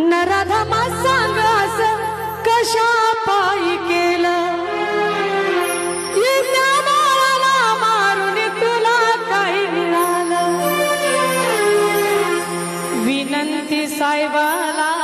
नराधमा सांग असं कशा पायी केलं मारून तुला काही विनंती साहेबाला